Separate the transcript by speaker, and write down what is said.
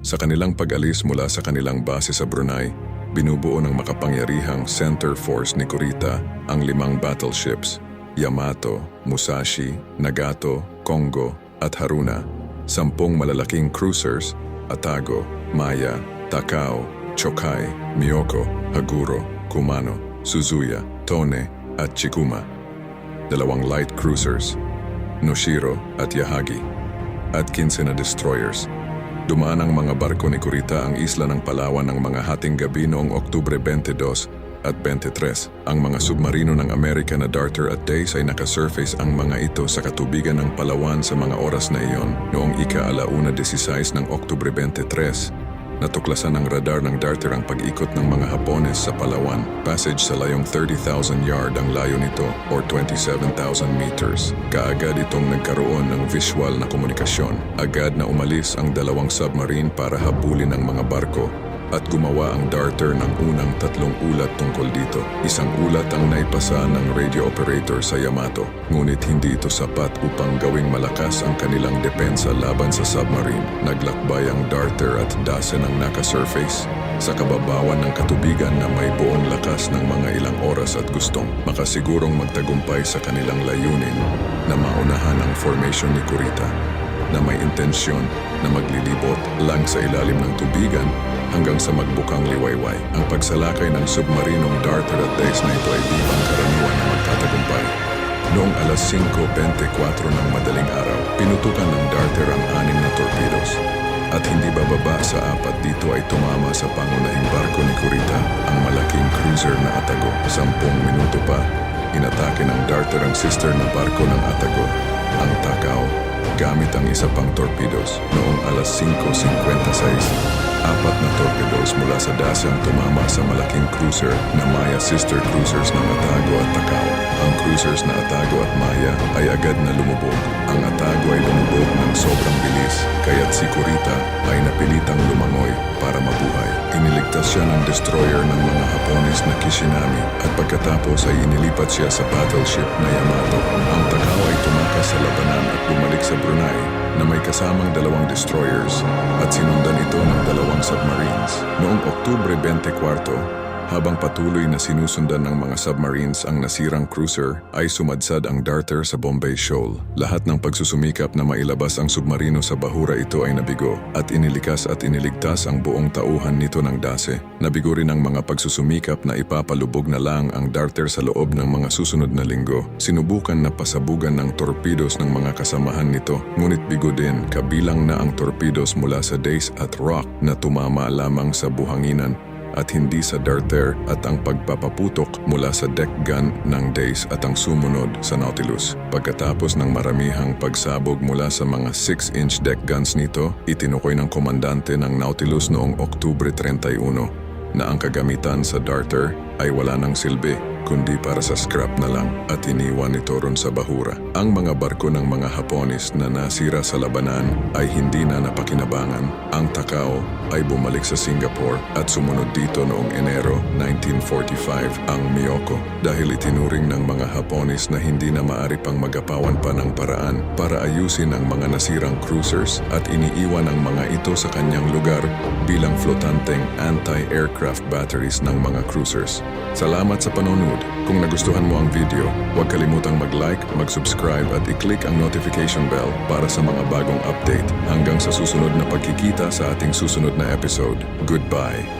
Speaker 1: Sa kanilang pag-alis mula sa kanilang base sa Brunei, binubuo ng makapangyarihang center force ni Kurita ang limang battleships, Yamato, Musashi, Nagato, Kongo at Haruna, sampung malalaking cruisers, Atago, Maya, Takao, Chokai, Miyoko, Haguro, Kumano, Suzuya, Tone at Chikuma, dalawang light cruisers, Noshiro at Yahagi, at 15 na destroyers. Dumaan ang mga barko ni Kurita ang isla ng Palawan ng mga hating gabi noong Oktubre 22 at 23. Ang mga submarino ng Amerika na Darter at Days ay nakasurface ang mga ito sa katubigan ng Palawan sa mga oras na iyon noong ika-alauna 16 ng Oktubre 23. Natuklasan ng radar ng Darter ang pag-ikot ng mga Hapones sa Palawan. Passage sa layong 30,000 yard ang layo nito or 27,000 meters. Kaagad itong nagkaroon ng visual na komunikasyon. Agad na umalis ang dalawang submarine para habulin ang mga barko at gumawa ang Darter ng unang tatlong ulat tungkol dito. Isang ulat ang naipasa ng radio operator sa Yamato, ngunit hindi ito sapat upang gawing malakas ang kanilang depensa laban sa submarine. Naglakbay ang Darter at Dasen ang naka-surface sa kababawan ng katubigan na may buong lakas ng mga ilang oras at gustong makasigurong magtagumpay sa kanilang layunin na maunahan ang formation ni Kurita na may intensyon na maglilibot lang sa ilalim ng tubigan hanggang sa magbukang liwayway. Ang pagsalakay ng submarinong Darter at Days na ito ay di pangkaraniwan na magtatagumpay. Noong alas 5.24 ng madaling araw, pinutukan ng Darter ang anim na torpedoes. At hindi bababa sa apat dito ay tumama sa pangunahing barko ni Kurita, ang malaking cruiser na Atago. Sampung minuto pa, inatake ng Darter ang sister na barko ng Atago, gamit ang isa pang torpedoes. Noong alas 5.56, apat na torpedoes mula sa Dasyang tumama sa malaking cruiser na Maya sister cruisers ng Atago at Takao. Ang cruisers na Atago at Maya ay agad na lumubog. Ang Atago ay lumubog ng sobrang bilis, kaya't si Kurita ay napilitang lumangoy para mabuhay. Iniligtas siya ng destroyer ng mga Hapones na Kishinami at pagkatapos ay inilipat siya sa battleship na Yamato. Ang Takao ay tumakas sa bumalik sa Brunei na may kasamang dalawang destroyers at sinundan ito ng dalawang submarines. Noong Oktubre 24, habang patuloy na sinusundan ng mga submarines ang nasirang cruiser, ay sumadsad ang Darter sa Bombay Shoal. Lahat ng pagsusumikap na mailabas ang submarino sa bahura ito ay nabigo at inilikas at iniligtas ang buong tauhan nito ng dase. Nabigo rin ang mga pagsusumikap na ipapalubog na lang ang Darter sa loob ng mga susunod na linggo. Sinubukan na pasabugan ng torpedoes ng mga kasamahan nito, ngunit bigo din kabilang na ang torpedoes mula sa Days at Rock na tumama lamang sa buhanginan at hindi sa darter at ang pagpapaputok mula sa deck gun ng Days at ang sumunod sa Nautilus. Pagkatapos ng maramihang pagsabog mula sa mga 6-inch deck guns nito, itinukoy ng komandante ng Nautilus noong Oktubre 31 na ang kagamitan sa darter ay wala ng silbi kundi para sa scrap na lang at iniwan ito ron sa bahura. Ang mga barko ng mga Hapones na nasira sa labanan ay hindi na napakinabangan. Ang Takao ay bumalik sa Singapore at sumunod dito noong Enero 1945 ang Miyoko dahil itinuring ng mga Hapones na hindi na maari pang magapawan pa ng paraan para ayusin ang mga nasirang cruisers at iniiwan ang mga ito sa kanyang lugar bilang flotanteng anti-aircraft batteries ng mga cruisers. Salamat sa panonood. Kung nagustuhan mo ang video, huwag kalimutang mag-like, mag-subscribe at i-click ang notification bell para sa mga bagong update. Hanggang sa susunod na pagkikita sa ating susunod na episode. Goodbye.